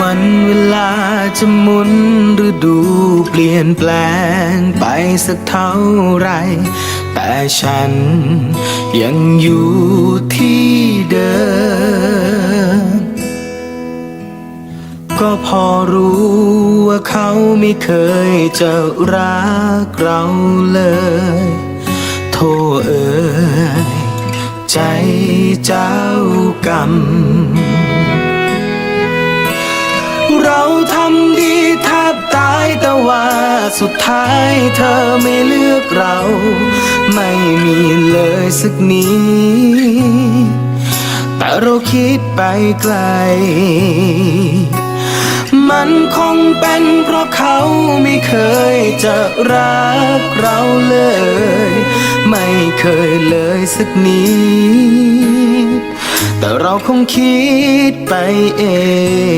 วันเวลาจะหมุนฤดูเปลี่ยนแปลงไปสักเท่าไร แต่ฉันยังอยู่ที่เดิม ก็พอรู้ว่าเขาไม่เคยจะรักเราเลย โทษเอ่ยใจเจ้ากรรม สุดท้ายเธอไม่เลือกเรา ไม่มีเลยสักนิดแต่เราคิดไปไกล มันคงเป็นเพราะเขาไม่เคยจะรักเราเลย ไม่เคยเลยสักนิดแต่เราคงคิดไปเอง